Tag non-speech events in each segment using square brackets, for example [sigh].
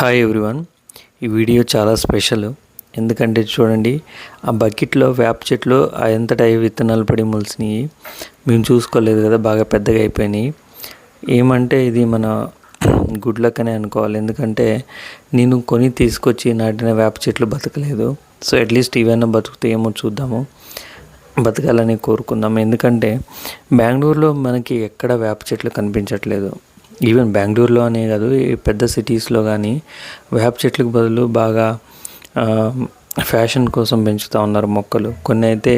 Hi everyone ఈ video చాలా special. ఎందుకంటే చూడండి ఆ బకెట్లో వేప చెట్లు ఆ ఎంతటా విత్తనాలు పడి మొలిసినాయి మేము చూసుకోలేదు కదా బాగా పెద్దగా అయిపోయినాయి. ఏమంటే ఇది మన గుడ్ లక్ అనే అనుకోవాలి. ఎందుకంటే నేను కొని తీసుకొచ్చి నాటిన వేప చెట్లు బతకలేదు. సో అట్లీస్ట్ ఇవైనా బతుకుతాయేమో చూద్దాము. బతకాలని కోరుకుందాం ఎందుకంటే బెంగళూరులో మనకి ఎక్కడ వేప చెట్లు కనిపించట్లేదు. ఈవెన్ బెంగళూరులో అనే కాదు ఈ పెద్ద సిటీస్లో కానీ వేప చెట్లకు బదులు బాగా ఫ్యాషన్ కోసం పెంచుతూ ఉన్నారు మొక్కలు. కొన్ని అయితే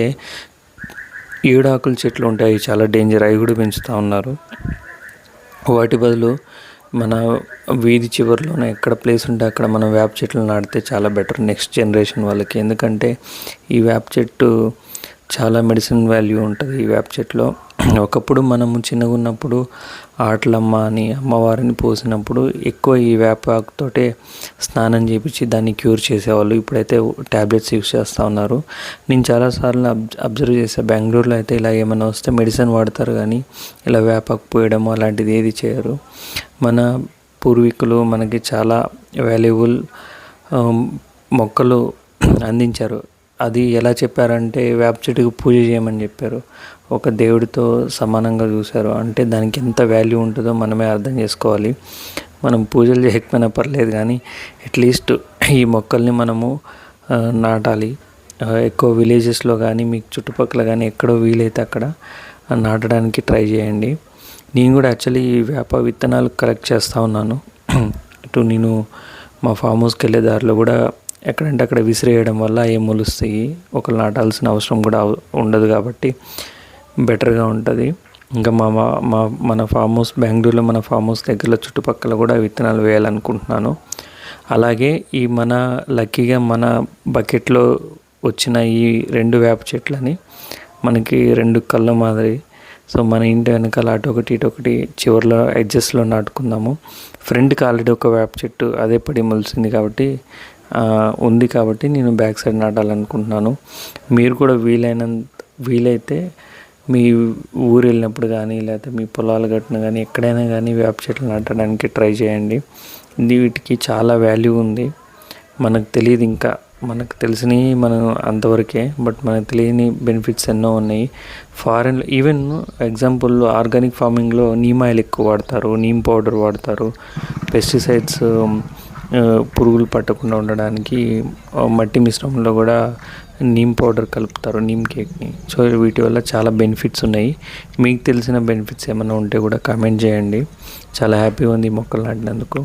ఈడాకుల చెట్లు ఉంటాయి చాలా డేంజర్ అవి కూడా పెంచుతూ ఉన్నారు. వాటి బదులు మన వీధి చివరిలోనే ఎక్కడ ప్లేస్ ఉంటే అక్కడ మనం వేప చెట్లు నాటితే చాలా బెటర్ నెక్స్ట్ జనరేషన్ వాళ్ళకి. ఎందుకంటే ఈ వేప చెట్టు చాలా మెడిసిన్ వాల్యూ ఉంటుంది ఈ వేప చెట్లో ఒకప్పుడు మనము చిన్నగా ఉన్నప్పుడు ఆటలమ్మ అని అమ్మవారిని పోసినప్పుడు ఎక్కువ ఈ వేపాకుతోటే స్నానం చేపించి దాన్ని క్యూర్ చేసేవాళ్ళు. ఇప్పుడైతే ట్యాబ్లెట్స్ యూస్ చేస్తూ ఉన్నారు. నేను చాలాసార్లు అబ్ అబ్జర్వ్ చేశాను బెంగళూరులో అయితే ఇలా ఏమైనా వస్తే మెడిసిన్ వాడతారు కానీ ఇలా వేపాకు పోయడం అలాంటిది ఏది చేయరు. మన పూర్వీకులు మనకి చాలా వాల్యుబుల్ మొక్కలు అందించారు. అది ఎలా చెప్పారంటే వేప చెట్టుకు పూజ చేయమని చెప్పారు. ఒక దేవుడితో సమానంగా చూశారు. అంటే దానికి ఎంత వాల్యూ ఉంటుందో మనమే అర్థం చేసుకోవాలి. మనం పూజలు చేయకపోయినా పర్లేదు కానీ అట్లీస్ట్ ఈ మొక్కల్ని మనము నాటాలి. ఎక్కువ విలేజెస్లో కానీ మీకు చుట్టుపక్కల కానీ ఎక్కడో వీలైతే అక్కడ నాటడానికి ట్రై చేయండి. నేను కూడా యాక్చువల్లీ ఈ వేప విత్తనాలు కలెక్ట్ చేస్తూ ఉన్నాను. [clears throat] ఇటు నేను మా ఫామ్ హౌస్కి వెళ్ళే దారిలో కూడా ఎక్కడంటే అక్కడ విసిరేయడం వల్ల ఏం మొలుస్తాయి ఒకరు నాటాల్సిన అవసరం కూడా ఉండదు కాబట్టి బెటర్గా ఉంటుంది. ఇంకా మా మా- మన ఫామ్ హౌస్ బెంగళూరులో మన ఫామ్ హౌస్ దగ్గరలో చుట్టుపక్కల కూడా విత్తనాలు వేయాలనుకుంటున్నాను. అలాగే ఈ మన లక్కీగా మన బకెట్లో వచ్చిన ఈ రెండు వేప చెట్లని మనకి రెండు కళ్ళ మాదిరి సో మన ఇంటి వెనకాల అటు ఒకటి ఇటు ఒకటి చివరిలో అడ్జస్ట్లో నాటుకుందాము. ఫ్రంట్కి ఆల్రెడీ ఒక వేప చెట్టు అదే పడి మొలిసింది కాబట్టి ఉంది కాబట్టి నేను బ్యాక్ సైడ్ నాటాలనుకుంటున్నాను. మీరు కూడా వీలైనంత వీలైతే మీ ఊరు వెళ్ళినప్పుడు కానీ లేకపోతే మీ పొలాలు కట్టిన కానీ ఎక్కడైనా కానీ వేప చెట్లు నాటడానికి ట్రై చేయండి. వీటికి చాలా వాల్యూ ఉంది. మనకు తెలియదు ఇంకా. మనకు తెలిసినవి మనం అంతవరకే బట్ మనకు తెలియని బెనిఫిట్స్ ఎన్నో ఉన్నాయి. ఫారెన్లో ఈవెన్ ఎగ్జాంపుల్ ఆర్గానిక్ ఫార్మింగ్లో నీమ్ ఆయిల్ ఎక్కువ వాడతారు నీమ్ పౌడర్ వాడతారు పెస్టిసైడ్స్ పురుగులు పట్టకుండా ఉండడానికి మట్టి మిశ్రమంలో కూడా నీమ్ పౌడర్ కలుపుతారు నీమ్ కేక్ని. సో వీటి వల్ల చాలా బెనిఫిట్స్ ఉన్నాయి. మీకు తెలిసిన బెనిఫిట్స్ ఏమైనా ఉంటే కూడా కామెంట్ చేయండి. చాలా హ్యాపీగా ఉంది ఈ మొక్కలు నాటినందుకు.